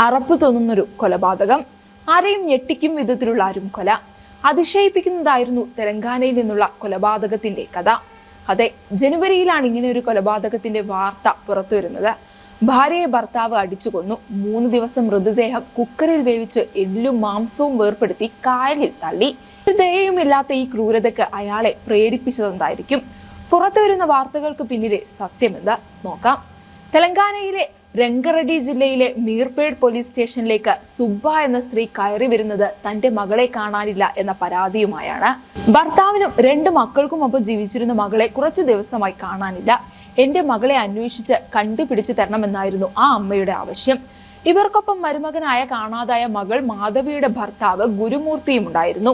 അറപ്പ് തോന്നുന്നൊരു കൊലപാതകം. ആരെയും ഞെട്ടിക്കും വിധത്തിലുള്ള ആരും കൊല അതിശയിപ്പിക്കുന്നതായിരുന്നു തെലങ്കാനയിൽ നിന്നുള്ള കൊലപാതകത്തിന്റെ കഥ. അതെ ജനുവരിയിലാണ് ഇങ്ങനെ ഒരു കൊലപാതകത്തിന്റെ വാർത്ത പുറത്തു വരുന്നത്. ഭാര്യയെ ഭർത്താവ് അടിച്ചു കൊന്നു. മൂന്ന് ദിവസം മൃതദേഹം കുക്കറിൽ വേവിച്ച് എല്ലും മാംസവും വേർപ്പെടുത്തി കായലിൽ തള്ളി. ഒരു ദയയുമില്ലാത്ത ഈ ക്രൂരതയ്ക്ക് അയാളെ പ്രേരിപ്പിച്ചതെന്തായിരിക്കും? പുറത്തു വരുന്ന വാർത്തകൾക്ക് പിന്നിലെ സത്യമെന്ത് നോക്കാം. തെലങ്കാനയിലെ രംഗറെഡ്ഡി ജില്ലയിലെ മീർപേഡ് പോലീസ് സ്റ്റേഷനിലേക്ക് സുബ്ബ എന്ന സ്ത്രീ കയറി വരുന്നത് തന്റെ മകളെ കാണാനില്ല എന്ന പരാതിയുമായാണ്. ഭർത്താവിനും രണ്ട് മക്കൾക്കുമൊപ്പം ജീവിച്ചിരുന്ന മകളെ കുറച്ചു ദിവസമായി കാണാനില്ല. എന്റെ മകളെ അന്വേഷിച്ച് കണ്ടുപിടിച്ചു തരണമെന്നായിരുന്നു ആ അമ്മയുടെ ആവശ്യം. ഇവർക്കൊപ്പം മരുമകനായ കാണാതായ മകൾ മാധവിയുടെ ഭർത്താവ് ഗുരുമൂർത്തിയും ഉണ്ടായിരുന്നു.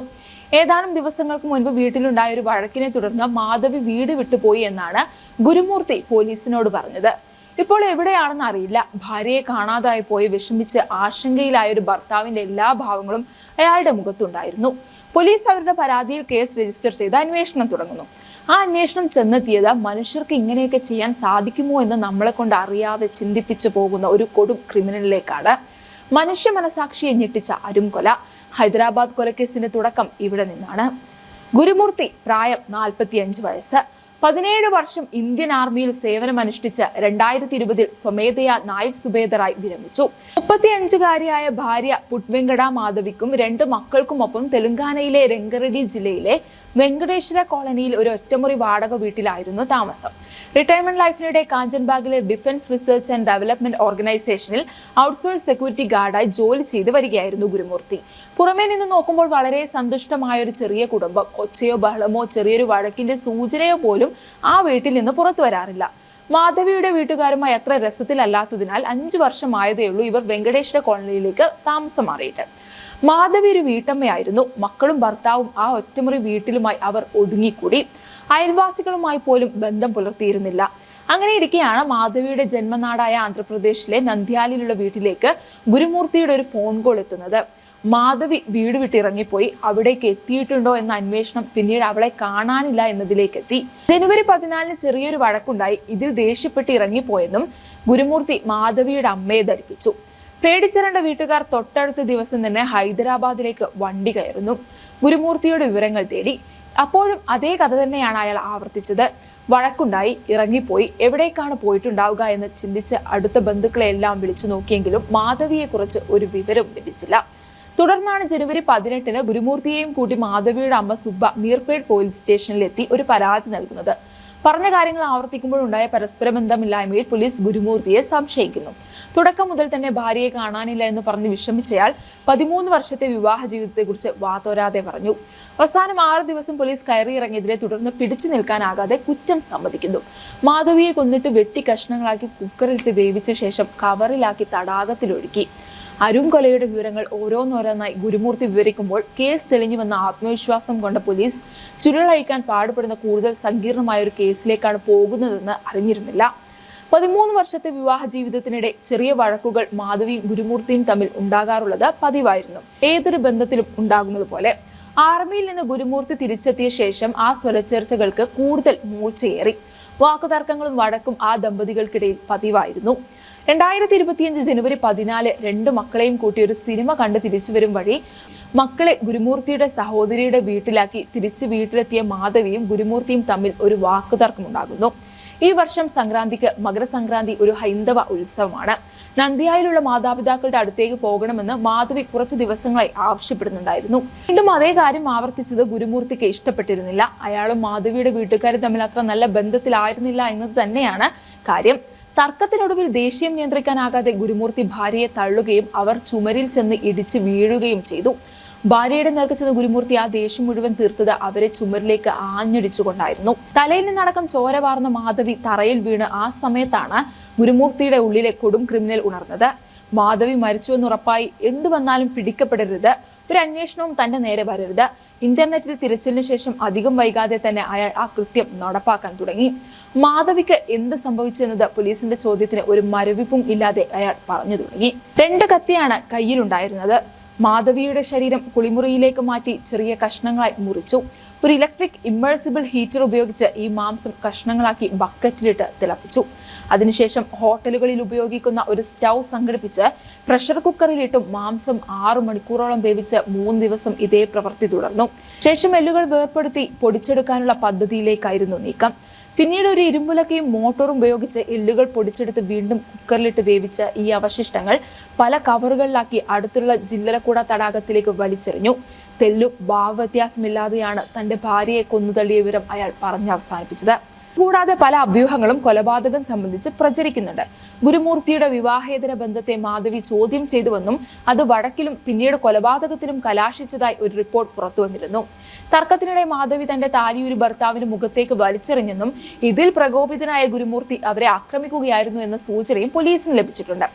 ഏതാനും ദിവസങ്ങൾക്ക് മുൻപ് വീട്ടിലുണ്ടായ ഒരു വഴക്കിനെ തുടർന്ന് മാധവി വീട് വിട്ടുപോയി എന്നാണ് ഗുരുമൂർത്തി പോലീസിനോട് പറഞ്ഞത്. ഇപ്പോൾ എവിടെയാണെന്ന് അറിയില്ല. ഭാര്യയെ കാണാതായി പോയി വിഷമിച്ച് ആശങ്കയിലായ ഒരു ഭർത്താവിന്റെ എല്ലാ ഭാവങ്ങളും അയാളുടെ മുഖത്തുണ്ടായിരുന്നു. പോലീസ് അവരുടെ പരാതിയിൽ കേസ് രജിസ്റ്റർ ചെയ്ത് അന്വേഷണം തുടങ്ങുന്നു. ആ അന്വേഷണം ചെന്നെത്തിയത് മനുഷ്യർക്ക് ഇങ്ങനെയൊക്കെ ചെയ്യാൻ സാധിക്കുമോ എന്ന് നമ്മളെ കൊണ്ട് അറിയാതെ ചിന്തിപ്പിച്ചു പോകുന്ന ഒരു കൊടും ക്രിമിനലിലേക്കാണ്. മനുഷ്യ മനസാക്ഷിയെ ഞെട്ടിച്ച അരുംകൊല. ഹൈദരാബാദ് കൊലക്കേസിന്റെ തുടക്കം ഇവിടെ നിന്നാണ്. ഗുരുമൂർത്തി പ്രായം നാൽപ്പത്തിയഞ്ച് വയസ്സ്. പതിനേഴ് വർഷം ഇന്ത്യൻ ആർമിയിൽ സേവനമനുഷ്ഠിച്ച് രണ്ടായിരത്തി ഇരുപതിൽ സ്വമേധയാ നായിബ് സുബേദറായി വിരമിച്ചു. മുപ്പത്തിയഞ്ചുകാരിയായ ഭാര്യ പുട്വെങ്കട മാധവിക്കും രണ്ട് മക്കൾക്കുമൊപ്പം തെലങ്കാനയിലെ രംഗറെഡി ജില്ലയിലെ വെങ്കടേശ്വര കോളനിയിൽ ഒരു ഒറ്റമുറി വാടക വീട്ടിലായിരുന്നു താമസം. റിട്ടയർമെന്റ് ലൈഫിനിടെ കാഞ്ചൻബാഗിലെ ഡിഫൻസ് റിസർച്ച് ആൻഡ് ഡെവലപ്മെന്റ് ഓർഗനൈസേഷനിൽ ഔട്ട്സോഴ്സ് സെക്യൂരിറ്റി ഗാർഡായി ജോലി ചെയ്ത് വരികയായിരുന്നു ഗുരുമൂർത്തി. പുറമേ നിന്ന് നോക്കുമ്പോൾ വളരെ സന്തുഷ്ടമായ ഒരു ചെറിയ കുടുംബം. കൊച്ചയോ ബഹളമോ ചെറിയൊരു വഴക്കിന്റെ സൂചനയോ പോലും ആ വീട്ടിൽ നിന്ന് പുറത്തു വരാറില്ല. മാധവിയുടെ വീട്ടുകാരുമായി അത്ര രസത്തിലല്ലാത്തതിനാൽ അഞ്ചു വർഷമായതേ ഉള്ളൂ ഇവർ വെങ്കടേശ്വര കോളനിയിലേക്ക് താമസം മാറിയിട്ട്. മാധവി ഒരു വീട്ടമ്മയായിരുന്നു. മക്കളും ഭർത്താവും ആ ഒറ്റമുറി വീട്ടിലുമായി അവർ ഒതുങ്ങിക്കൂടി. അയൽവാസികളുമായി പോലും ബന്ധം പുലർത്തിയിരുന്നില്ല. അങ്ങനെ ഇരിക്കെയാണ് മാധവിയുടെ ജന്മനാടായ ആന്ധ്രാപ്രദേശിലെ നന്ദ്യാലിലുള്ള വീട്ടിലേക്ക് ഗുരുമൂർത്തിയുടെ ഒരു ഫോൺ കോൾ എത്തുന്നത്. മാധവി വീട് വിട്ടിറങ്ങിപ്പോയി. അവിടേക്ക് എത്തിയിട്ടുണ്ടോ എന്ന അന്വേഷണം പിന്നീട് അവളെ കാണാനില്ല എന്നതിലേക്ക് എത്തി ജനുവരി പതിനാലിന് ചെറിയൊരു വഴക്കുണ്ടായി. ഇതിൽ ദേഷ്യപ്പെട്ട് ഇറങ്ങിപ്പോയെന്നും ഗുരുമൂർത്തി മാധവിയുടെ അമ്മയെ ധരിപ്പിച്ചു. പേടിച്ചിരണ്ട വീട്ടുകാർ തൊട്ടടുത്ത ദിവസം തന്നെ ഹൈദരാബാദിലേക്ക് വണ്ടി കയറുന്നു. ഗുരുമൂർത്തിയുടെ വിവരങ്ങൾ തേടി. അപ്പോഴും അതേ കഥ തന്നെയാണ് അയാൾ ആവർത്തിച്ചത്. വഴക്കുണ്ടായി ഇറങ്ങിപ്പോയി. എവിടേക്കാണ് പോയിട്ടുണ്ടാവുക എന്ന് ചിന്തിച്ച് അടുത്ത ബന്ധുക്കളെ എല്ലാം വിളിച്ചു നോക്കിയെങ്കിലും മാധവിയെക്കുറിച്ച് ഒരു വിവരവും ലഭിച്ചില്ല. തുടർന്നാണ് ജനുവരി പതിനെട്ടിന് ഗുരുമൂർത്തിയെയും കൂട്ടി മാധവിയുടെ അമ്മ സുബ്ബ മീർപേഡ് പോലീസ് സ്റ്റേഷനിലെത്തി ഒരു പരാതി നൽകുന്നത്. പറഞ്ഞ കാര്യങ്ങൾ ആവർത്തിക്കുമ്പോൾ ഉണ്ടായ പരസ്പര ബന്ധമില്ലായ്മയിൽ പോലീസ് ഗുരുമൂർത്തിയെ സംശയിക്കുന്നു. തുടക്കം മുതൽ തന്നെ ഭാര്യയെ കാണാനില്ല എന്ന് പറഞ്ഞ് വിഷമിച്ചയാൾ പതിമൂന്ന് വർഷത്തെ വിവാഹ ജീവിതത്തെക്കുറിച്ച് വാതോരാതെ പറഞ്ഞു. അവസാനം ആറ് ദിവസം പോലീസ് കയറിയിറങ്ങിയതിനെ തുടർന്ന് പിടിച്ചു നിൽക്കാനാകാതെ കുറ്റം സമ്മതിക്കുന്നു. മാധവിയെ കൊന്നിട്ട് വെട്ടി കഷ്ണങ്ങളാക്കി കുക്കറിലിട്ട് വേവിച്ച ശേഷം കവറിലാക്കി തടാകത്തിലൊഴുക്കി. അരുൺ കൊലയുടെ വിവരങ്ങൾ ഓരോന്നോരോന്നായി ഗുരുമൂർത്തി വിവരിക്കുമ്പോൾ കേസ് തെളിഞ്ഞുവെന്ന ആത്മവിശ്വാസം കൊണ്ട പോലീസ് ചുരുളഴിക്കാൻ പാടുപെടുന്ന കൂടുതൽ സങ്കീർണമായ ഒരു കേസിലേക്കാണ് പോകുന്നതെന്ന് അറിഞ്ഞിരുന്നില്ല. പതിമൂന്ന് വർഷത്തെ വിവാഹ ജീവിതത്തിനിടെ ചെറിയ വഴക്കുകൾ മാധവിയും ഗുരുമൂർത്തിയും തമ്മിൽ ഉണ്ടാകാറുള്ളത് പതിവായിരുന്നു. ഏതൊരു ബന്ധത്തിലും ഉണ്ടാകുന്നത് പോലെ ആർമിയിൽ നിന്ന് ഗുരുമൂർത്തി തിരിച്ചെത്തിയ ശേഷം ആ സ്വരച്ചേർച്ചകൾക്ക് കൂടുതൽ മൂർച്ചയേറി. വാക്കുതർക്കങ്ങളും വഴക്കും ആ ദമ്പതികൾക്കിടയിൽ പതിവായിരുന്നു. രണ്ടായിരത്തി ഇരുപത്തിയഞ്ച് ജനുവരി പതിനാല് രണ്ട് മക്കളെയും കൂട്ടി ഒരു സിനിമ കണ്ട് തിരിച്ചു വരും വഴി മക്കളെ ഗുരുമൂർത്തിയുടെ സഹോദരിയുടെ വീട്ടിലാക്കി തിരിച്ചു വീട്ടിലെത്തിയ മാധവിയും ഗുരുമൂർത്തിയും തമ്മിൽ ഒരു വാക്കുതർക്കമുണ്ടാകുന്നു. ഈ വർഷം സംക്രാന്തിക്ക് മകരസംക്രാന്തി ഒരു ഹൈന്ദവ ഉത്സവമാണ്. നന്ദിയായിലുള്ള മാതാപിതാക്കളുടെ അടുത്തേക്ക് പോകണമെന്ന് മാധവി കുറച്ച് ദിവസങ്ങളായി ആവശ്യപ്പെടുന്നുണ്ടായിരുന്നു. വീണ്ടും അതേ കാര്യം ആവർത്തിച്ചത് ഗുരുമൂർത്തിക്ക് ഇഷ്ടപ്പെട്ടിരുന്നില്ല. അയാളും മാധവിയുടെ വീട്ടുകാരും തമ്മിൽ അത്ര നല്ല ബന്ധത്തിലായിരുന്നില്ല എന്നത് തന്നെയാണ് കാര്യം. തർക്കത്തിനൊടുവിൽ ദേഷ്യം നിയന്ത്രിക്കാനാകാതെ ഗുരുമൂർത്തി ഭാര്യയെ തള്ളുകയും അവർ ചുമരിൽ ചെന്ന് ഇടിച്ച് വീഴുകയും ചെയ്തു. ഭാര്യയുടെ നേർക്ക് ചെന്ന് ഗുരുമൂർത്തി ആ ദേഷ്യം മുഴുവൻ തീർത്തത് അവരെ ചുമരിലേക്ക് ആഞ്ഞടിച്ചുകൊണ്ടായിരുന്നു. തലയിൽ നിന്നടക്കം ചോര വാർന്ന മാധവി തറയിൽ വീണ് ആ സമയത്താണ് ഗുരുമൂർത്തിയുടെ ഉള്ളിലെ കൊടും ക്രിമിനൽ ഉണർന്നത്. മാധവി മരിച്ചുവെന്ന് ഉറപ്പായി എന്തു വന്നാലും പിടിക്കപ്പെടരുത്. ഒരു അന്വേഷണവും തന്റെ നേരെ വരരുത്. ഇന്റർനെറ്റിൽ തിരച്ചിലിന് ശേഷം അധികം വൈകാതെ തന്നെ അയാൾ ആ കൃത്യം നടപ്പാക്കാൻ തുടങ്ങി. മാധവിക്ക് എന്ത് സംഭവിച്ചെന്നത് പോലീസിന്റെ ചോദ്യത്തിന് ഒരു മരവിപ്പും ഇല്ലാതെ അയാൾ പറഞ്ഞു തുടങ്ങി. രണ്ട് കത്തിയാണ് കയ്യിലുണ്ടായിരുന്നത്. മാധവിയുടെ ശരീരം കുളിമുറിയിലേക്ക് മാറ്റി ചെറിയ കഷ്ണങ്ങളായി മുറിച്ചു. ഒരു ഇലക്ട്രിക് ഇമ്മേഴ്സിബിൾ ഹീറ്റർ ഉപയോഗിച്ച് ഈ മാംസം കഷ്ണങ്ങളാക്കി ബക്കറ്റിലിട്ട് തിളപ്പിച്ചു. അതിനുശേഷം ഹോട്ടലുകളിൽ ഉപയോഗിക്കുന്ന ഒരു സ്റ്റൗ സംഘടിപ്പിച്ച് പ്രഷർ കുക്കറിലിട്ടും മാംസം ആറു മണിക്കൂറോളം വേവിച്ച് മൂന്ന് ദിവസം ഇതേ പ്രവൃത്തി തുടർന്നു. ശേഷം എല്ലുകൾ വേർപ്പെടുത്തി പൊടിച്ചെടുക്കാനുള്ള പദ്ധതിയിലേക്കായിരുന്നു നീക്കം. പിന്നീട് ഒരു ഇരുമ്പുലക്കയും മോട്ടോറും ഉപയോഗിച്ച് എല്ലുകൾ പൊടിച്ചെടുത്ത് വീണ്ടും കുക്കറിലിട്ട് വേവിച്ച ഈ അവശിഷ്ടങ്ങൾ പല കവറുകളിലാക്കി അടുത്തുള്ള ജില്ലലക്കൂട തടാകത്തിലേക്ക് വലിച്ചെറിഞ്ഞു. തെല്ലും ഭാവവ്യത്യാസമില്ലാതെയാണ് തന്റെ ഭാര്യയെ കൊന്നുതള്ളിയ വിവരം അയാൾ പറഞ്ഞ് അവസാനിപ്പിച്ചത്. കൂടാതെ പല അഭ്യൂഹങ്ങളും കൊലപാതകം സംബന്ധിച്ച് പ്രചരിക്കുന്നുണ്ട്. ഗുരുമൂർത്തിയുടെ വിവാഹേതര ബന്ധത്തെ മാധവി ചോദ്യം ചെയ്തുവെന്നും അത് വടക്കിലും പിന്നീട് കൊലപാതകത്തിലും കലാശിച്ചതായി ഒരു റിപ്പോർട്ട് പുറത്തുവന്നിരുന്നു തർക്കത്തിനിടെ മാധവി തന്റെ താലിയൊരു ഭർത്താവിന് മുഖത്തേക്ക് വലിച്ചെറിഞ്ഞെന്നും ഇതിൽ പ്രകോപിതനായ ഗുരുമൂർത്തി അവരെ ആക്രമിക്കുകയായിരുന്നു എന്ന സൂചനയും പോലീസിന് ലഭിച്ചിട്ടുണ്ട്.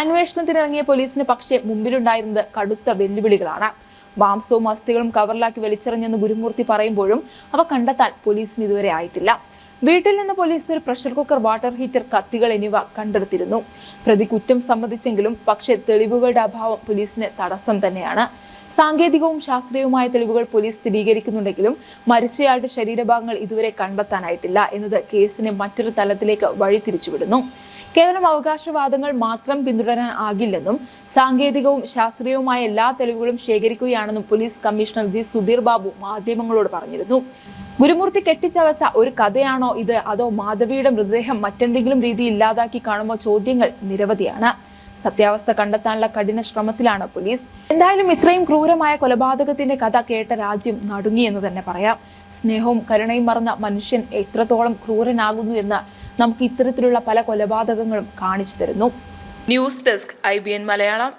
അന്വേഷണത്തിനിറങ്ങിയ പോലീസിന് പക്ഷേ മുമ്പിലുണ്ടായിരുന്നത് കടുത്ത വെല്ലുവിളികളാണ്. മാംസവും അസ്ഥികളും കവറിലാക്കി വലിച്ചെറിഞ്ഞെന്ന് ഗുരുമൂർത്തി പറയുമ്പോഴും അവ കണ്ടെത്താൻ പോലീസിന് ഇതുവരെ ആയിട്ടില്ല. വീട്ടിൽ നിന്ന് പോലീസ് ഒരു പ്രഷർ കുക്കർ വാട്ടർ ഹീറ്റർ കത്തികൾ എന്നിവ കണ്ടെടുത്തിരുന്നു. പ്രതി കുറ്റം സമ്മതിച്ചെങ്കിലും പക്ഷേ തെളിവുകളുടെ അഭാവം പോലീസിന് തടസ്സം തന്നെയാണ്. സാങ്കേതികവും ശാസ്ത്രീയവുമായ തെളിവുകൾ പോലീസ് സ്ഥിരീകരിക്കുന്നുണ്ടെങ്കിലും മരിച്ചയാളുടെ ശരീരഭാഗങ്ങൾ ഇതുവരെ കണ്ടെത്താനായിട്ടില്ല എന്നത് കേസിനെ മറ്റൊരു തലത്തിലേക്ക് വഴിതിരിച്ചുവിടുന്നു. കേവലം അവകാശവാദങ്ങൾ മാത്രം പിന്തുടരാൻ ആകില്ലെന്നും സാങ്കേതികവും ശാസ്ത്രീയവുമായ എല്ലാ തെളിവുകളും ശേഖരിക്കുകയാണെന്നും police commissioner G. Sudheer Babu മാധ്യമങ്ങളോട് പറഞ്ഞിരുന്നു. ഗുരുമൂർത്തി കെട്ടിച്ചവച്ച ഒരു കഥയാണോ ഇത്? അതോ മാധവിയുടെ മൃതദേഹം മറ്റെന്തെങ്കിലും രീതി ഇല്ലാതാക്കി കാണുമോ ചോദ്യങ്ങൾ നിരവധിയാണ്. സത്യാവസ്ഥ കണ്ടെത്താനുള്ള കഠിന ശ്രമത്തിലാണ് പോലീസ്. എന്തായാലും ഇത്രയും ക്രൂരമായ കൊലപാതകത്തിന്റെ കഥ കേട്ട രാജ്യം നടുങ്ങി എന്ന് തന്നെ പറയാം. സ്നേഹവും കരുണയും മറന്ന മനുഷ്യൻ എത്രത്തോളം ക്രൂരനാകുന്നു എന്ന് നമുക്ക് ഇത്തരത്തിലുള്ള പല കൊലപാതകങ്ങളും കാണിച്ചു തരുന്നു. News desk I Malayalam.